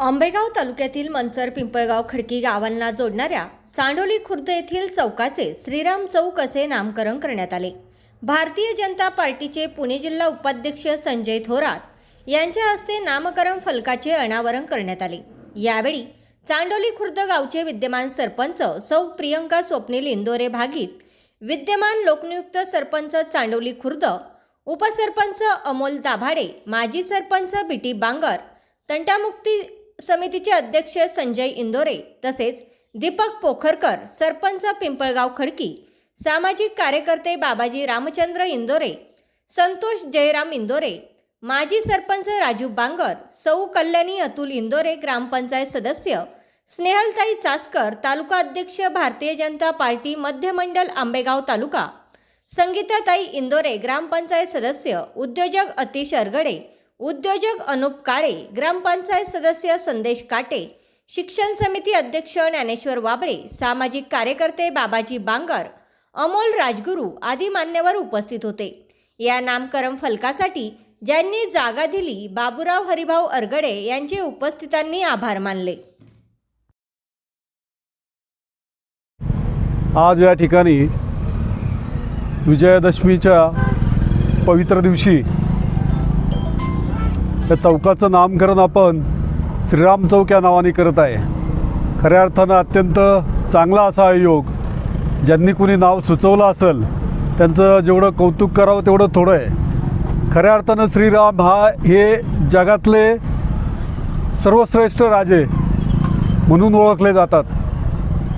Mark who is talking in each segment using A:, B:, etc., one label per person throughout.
A: आंबेगाव तालुक्यातील मंचर पिंपळगाव खडकी गावांना जोडणाऱ्या चांडोली खुर्द येथील चौकाचे श्रीराम चौक असे नामकरण करण्यात आले. भारतीय जनता पार्टीचे पुणे जिल्हा उपाध्यक्ष संजय थोरात यांच्या हस्ते नामकरण फलकाचे अनावरण करण्यात आले. यावेळी चांडोली खुर्द गावचे विद्यमान सरपंच सौ प्रियंका स्वप्नील इंदोरे भागीत विद्यमान लोकनियुक्त सरपंच चांडोली खुर्द उपसरपंच अमोल दाभाडे माजी सरपंच बिटी बांगर तंटामुक्ती समितीचे अध्यक्ष संजय इंदोरे तसेच दीपक पोखरकर सरपंच पिंपळगाव खडकी सामाजिक कार्यकर्ते बाबाजी रामचंद्र इंदोरे संतोष जयराम इंदोरे माजी सरपंच राजू बांगर सौ कल्याणी अतुल इंदोरे ग्रामपंचायत सदस्य स्नेहलताई चासकर तालुका अध्यक्ष भारतीय जनता पार्टी मध्य मंडल आंबेगाव तालुका संगीताताई इंदोरे ग्रामपंचायत सदस्य उद्योजक अतिश अरगडे उद्योजक अनुप काळे ग्रामपंचायत सदस्य संदेश काटे शिक्षण समिती अध्यक्ष ज्ञानेश्वर वाबळे सामाजिक कार्यकर्ते बाबाजी बांगर अमोल राजगुरू आदी मान्यवर उपस्थित होते. या नामकरण फलकासाठी ज्यांनी जागा दिली बाबूराव हरिभाऊ अरगडे यांचे उपस्थितांनी आभार मानले.
B: आज या ठिकाणी विजयादशमीच्या पवित्र दिवशी या चौकाचं नामकरण आपण श्रीराम चौक या नावाने करत आहे. खऱ्या अर्थानं अत्यंत चांगला असा हा योग. ज्यांनी कुणी नाव सुचवलं असेल त्यांचं जेवढं कौतुक करावं तेवढं थोडं आहे. खऱ्या अर्थानं श्रीराम हा हे जगातले सर्वश्रेष्ठ राजे म्हणून ओळखले जातात.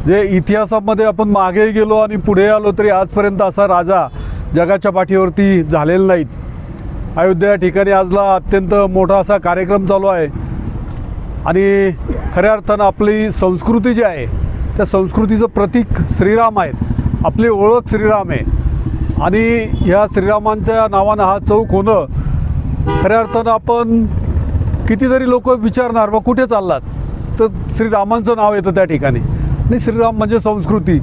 B: जे इतिहासामध्ये आपण मागे गेलो आणि पुढे आलो तरी आजपर्यंत असा राजा जगाच्या पाठीवरती झालेला नाहीत. अयोध्या या ठिकाणी आजला अत्यंत मोठा असा कार्यक्रम चालू आहे. आणि खऱ्या अर्थानं आपली संस्कृती जी आहे त्या संस्कृतीचं प्रतीक श्रीराम आहेत. आपली ओळख श्रीराम आहे. आणि ह्या श्रीरामांच्या नावानं हा चौक होणं खऱ्या अर्थानं आपण कितीतरी लोक विचारणार मग कुठे चाललात? तर श्रीरामांचं नाव येतं त्या ठिकाणी. आणि श्रीराम म्हणजे संस्कृती.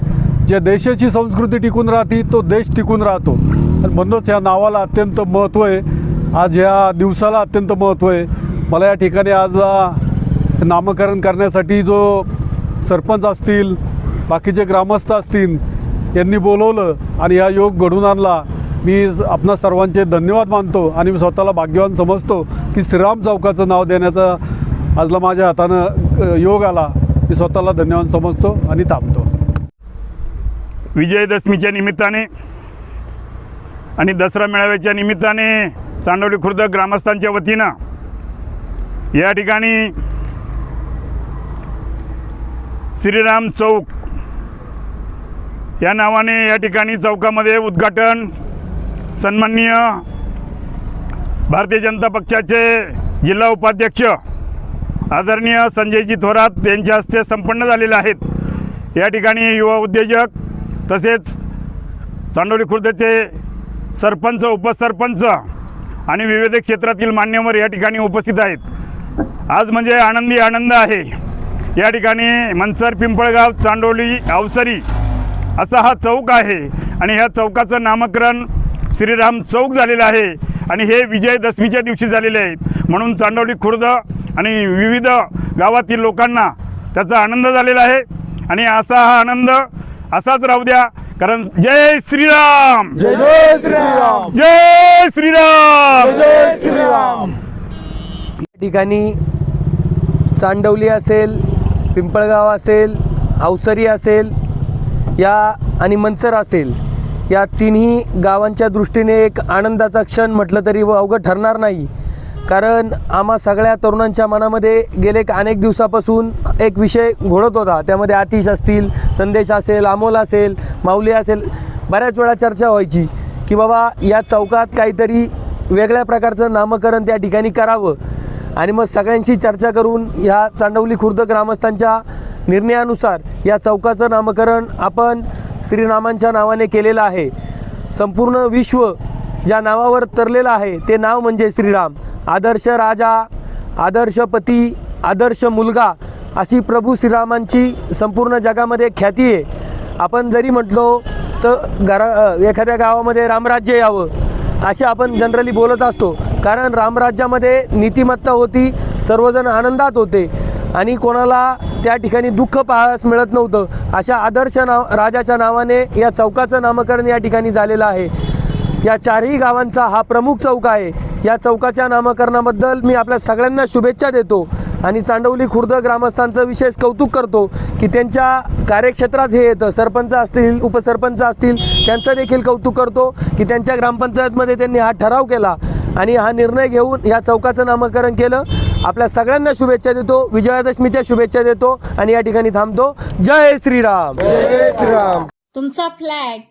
B: ज्या देशाची संस्कृती टिकून राहते तो देश टिकून राहतो. आणि म्हणूनच ह्या नावाला अत्यंत महत्त्व आहे. आज ह्या दिवसाला अत्यंत महत्त्व आहे. मला या ठिकाणी आज नामकरण करण्यासाठी जो सरपंच असतील बाकीचे ग्रामस्थ असतील यांनी बोलवलं आणि हा योग घडून आणला. मी आपणा सर्वांचे धन्यवाद मानतो आणि मी स्वतःला भाग्यवान समजतो की श्रीराम चौकाचं नाव देण्याचा आजला माझ्या हातानं योग आला. मी स्वतःला धन्यवाद समजतो आणि थांबतो.
C: विजयदशमीच्या निमित्ताने आणि दसरा मेळाव्याच्या निमित्ताने चांडवली खुर्द ग्रामस्थांच्या वतीनं या ठिकाणी श्रीराम चौक या नावाने या ठिकाणी चौकामध्ये उद्घाटन सन्माननीय भारतीय जनता पक्षाचे जिल्हा उपाध्यक्ष आदरणीय संजयजी थोरात यांच्या हस्ते संपन्न झालेले आहेत. या ठिकाणी युवा उद्योजक तसेच चांडोली खुर्दचे सरपंच उपसरपंच आणि विविध क्षेत्रातील मान्यवर या ठिकाणी उपस्थित आहेत. आज म्हणजे आनंदी आनंद आहे. या ठिकाणी मनसर पिंपळगाव चांडोली अवसरी असा हा चौक आहे आणि ह्या चौकाचं नामकरण श्रीराम चौक झालेलं आहे आणि हे विजयदशमीच्या दिवशी झालेले आहेत. म्हणून चांडोली खुर्द आणि विविध गावातील लोकांना त्याचा आनंद झालेला आहे आणि असा हा आनंद असाच राहू द्या. कारण जय श्रीराम!
B: जय जय श्रीराम!
C: जय श्रीराम!
B: जय श्रीराम!
D: ठिकाणी चांडवली असेल पिंपळगाव असेल अवसरी असेल या आणि मनसर असेल या तिन्ही गावांच्या दृष्टीने एक आनंदाचा क्षण म्हटलं तरी व अवघड ठरणार नाही. कारण आम्हा सगळ्या तरुणांच्या मनामध्ये गेले अनेक दिवसापासून एक विषय घोळत होता. त्यामध्ये आतिश असतील संदेश असेल अमोल असेल माऊली असेल बऱ्याच वेळा चर्चा व्हायची की बाबा या चौकात काहीतरी वेगळ्या प्रकारचं नामकरण त्या ठिकाणी करावं. आणि मग सगळ्यांशी चर्चा करून ह्या चांडवली खुर्द ग्रामस्थांच्या निर्णयानुसार या चौकाचं नामकरण आपण श्रीरामांच्या नावाने केलेलं आहे. संपूर्ण विश्व ज्या नावावर तरलेलं आहे ते नाव म्हणजे श्रीराम. आदर्श राजा आदर्श पती आदर्श मुलगा अशी प्रभू श्रीरामांची संपूर्ण जगामध्ये ख्याती आहे. आपण जरी म्हटलो तर घरा एखाद्या गावामध्ये रामराज्य यावं असे आपण जनरली बोलत असतो. कारण रामराज्यामध्ये नीतिमत्ता होती सर्वजण आनंदात होते आणि कोणाला त्या ठिकाणी दुःख पाहायला मिळत नव्हतं. अशा आदर्श नाव राजाच्या नावाने या चौकाचं नामकरण या ठिकाणी झालेलं आहे. या चारही गावांचा हा प्रमुख चौक आहे. या चौकाच्या नामकरणाबद्दल मी आपल्या सगळ्यांना शुभेच्छा देतो आणि चांडवली खुर्द ग्रामस्थांचं विशेष कौतुक करतो की त्यांच्या कार्यक्षेत्रात हे येतं. सरपंच असतील उपसरपंच असतील त्यांचं देखील कौतुक करतो की त्यांच्या ग्रामपंचायतमध्ये त्यांनी हा ठराव केला आणि हा निर्णय घेऊन या चौकाचं नामकरण केलं. आपल्या सगळ्यांना शुभेच्छा देतो विजयादशमीच्या शुभेच्छा देतो आणि या ठिकाणी थांबतो. जय श्रीराम.
A: तुमचा फ्लॅट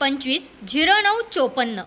A: पंचवीस झिरो नऊ चोपन्न.